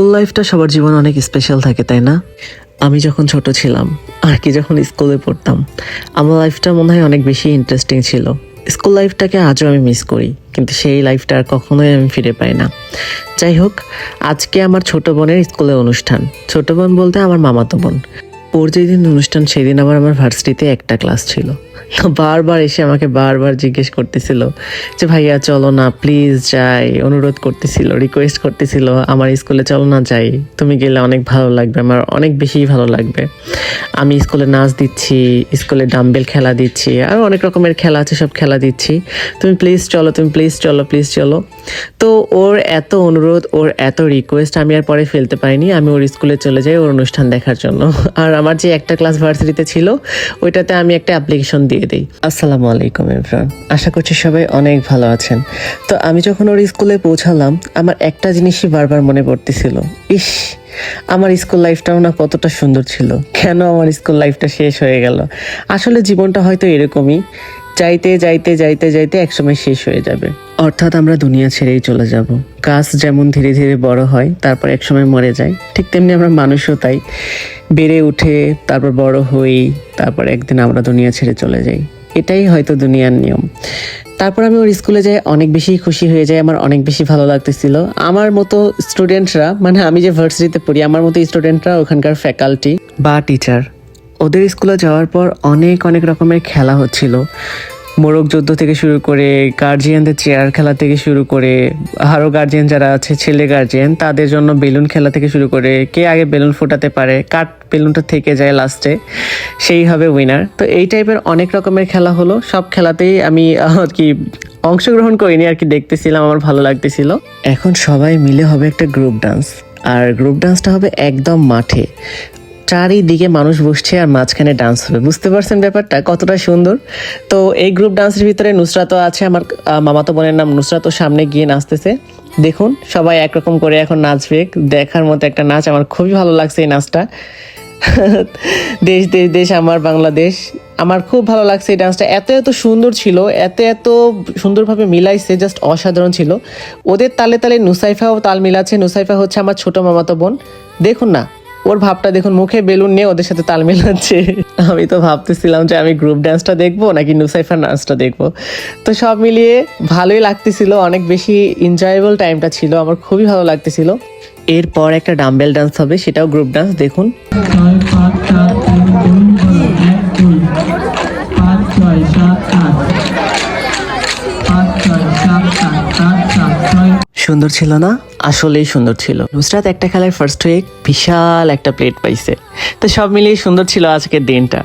School লাইফটা সবার জীবনে অনেক স্পেশাল থাকে, তাই না? আমি যখন ছোট ছিলাম, আর কি যখন স্কুলে পড়তাম, আমার লাইফটা মনে হয় অনেক বেশি ইন্টারেস্টিং ছিল। স্কুল লাইফটাকে আজও আমি মিস করি, কিন্তু সেই লাইফটা আর কখনোই আমি ফিরে পাই না। যাই হোক, আজকে আমার ছোট বোনের স্কুলে অনুষ্ঠান। ছোট বোন বলতে আমার মামাতো বোন। ওর যেদিন অনুষ্ঠান, সেদিন আবার আমার ভার্সিটিতে একটা ক্লাস ছিল। বারবার এসে আমাকে বারবার জিজ্ঞেস করতেছিল যে, ভাইয়া, চলো না প্লিজ যাই। অনুরোধ করতেছিল রিকোয়েস্ট করতেছিল, আমার স্কুলে চলো না, যাই। তুমি গেলে অনেক ভালো লাগবে, আমার অনেক বেশি ভালো লাগবে। আমি স্কুলে নাচ দিচ্ছি, স্কুলে ডাম্বেল খেলা দিচ্ছি, আর অনেক রকমের খেলা আছে, সব খেলা দিচ্ছি। তুমি প্লিজ চলো, তুমি প্লিজ চলো প্লিজ চলো। তো ওর এত অনুরোধ, ওর এত রিকোয়েস্ট আমি আর পরে ফেলতে পারিনি। আমি ওর স্কুলে চলে যাই ওর অনুষ্ঠান দেখার জন্য। আর আমার যে একটা ক্লাস ভার্সিটিতে ছিল, ওইটাতে আমি একটা অ্যাপ্লিকেশন দিয়ে দিই। আসসালামু আলাইকুম এভরান আশা করছি সবাই অনেক ভালো আছেন। তো আমি যখন ওর স্কুলে পৌঁছালাম, আমার একটা জিনিসই বারবার মনে পড়তেছিল। ইস, আমার স্কুল লাইফটাও না কতটা সুন্দর ছিল। কেন আমার স্কুল লাইফটা শেষ হয়ে গেল? আসলে জীবনটা হয়তো এরকমই। যাইতে যাইতে যাইতে যাইতে একসময় শেষ হয়ে যাবে। অর্থাৎ আমরা দুনিয়া ছেড়েই চলে যাব। গাছ যেমন ধীরে ধীরে বড় হয়, তারপর একসময় মরে যায়। ঠিক তেমনি আমরা মানুষও তাই। বেড়ে উঠে, তারপর বড় হই, তারপর একদিন আমরা দুনিয়া ছেড়ে চলে যাই। এটাই হয়তো দুনিয়ার নিয়ম। তারপর আমি ওর স্কুলে যাই, অনেক বেশি খুশি হয়ে যাই, আমার অনেক বেশি ভালো লাগতেছিল। আমার মতো স্টুডেন্টরা মানে আমি যে ভার্সিটিতে পড়ি, আমার মতো স্টুডেন্টরা ওখানকার ফ্যাকাল্টি বা টিচার ওদের স্কুলে যাওয়ার পর অনেক অনেক রকমের খেলা হচ্ছিল। মোরগ যুদ্ধ থেকে শুরু করে গার্জিয়ানদের চেয়ার খেলা থেকে শুরু করে আরও গার্জিয়ান যারা আছে, ছেলে গার্জিয়ান তাদের জন্য বেলুন খেলা থেকে শুরু করে, কে আগে বেলুন ফোটাতে পারে, কার বেলুনটা থেকে যায় লাস্টে সেই হবে উইনার তো এই টাইপের অনেক রকমের খেলা হলো। সব খেলাতেই আমি আর কি অংশগ্রহণ করিনি আর কি, দেখতেছিলাম, আমার ভালো লাগতেছিল। এখন সবাই মিলে হবে একটা গ্রুপ ডান্স আর গ্রুপ ডান্সটা হবে একদম মাঠে। চারিদিকে মানুষ বসছে আর মাঝখানে ডান্স হবে। বুঝতে পারছেন ব্যাপারটা? কতটা সুন্দর। তো এই গ্রুপ ডান্সের ভিতরে নুসরাতও আছে, আমার মামাতো বোনের নাম নুসরাতও সামনে গিয়ে নাচতেছে। দেখুন, সবাই একরকম করে এখন নাচবে। দেখার মতো একটা নাচ, আমার খুবই ভালো লাগছে এই নাচটা। দেশ দেশ দেশ, আমার বাংলাদেশ। আমার খুব ভালো লাগছে এই ডান্সটা এত এত সুন্দর ছিল, এত এত সুন্দরভাবে মিলাইছে জাস্ট অসাধারণ ছিল। ওদের তালে তালে নুসাইফাও তাল মিলাচ্ছে। নুসাইফা হচ্ছে আমার ছোট মামাতো বোন। দেখুন না ওর ভাবটা দেখুন, মুখে বেলুন নিয়ে ওদের সাথে তাল মেলাচ্ছে। আমি তো ভাবতেছিলাম যে আমি গ্রুপ ডান্সটা দেখব নাকি নুসাইফার ডান্সটা দেখব। তো সব মিলিয়ে ভালোই লাগতেছিল, অনেক বেশি এনজয়েবল টাইমটা ছিল, আমার খুবই ভালো লাগতেছিল। এরপর একটা ডাম্বেল ডান্স হবে, সেটাও গ্রুপ ডান্স দেখুন। সুন্দর ছিল না? আসলেই সুন্দর ছিল। নুসরাত একটা খেলায় ফার্স্ট হয়ে বিশাল একটা প্লেট পাইছে। তো সব মিলিয়ে সুন্দর ছিল আজকের দিনটা।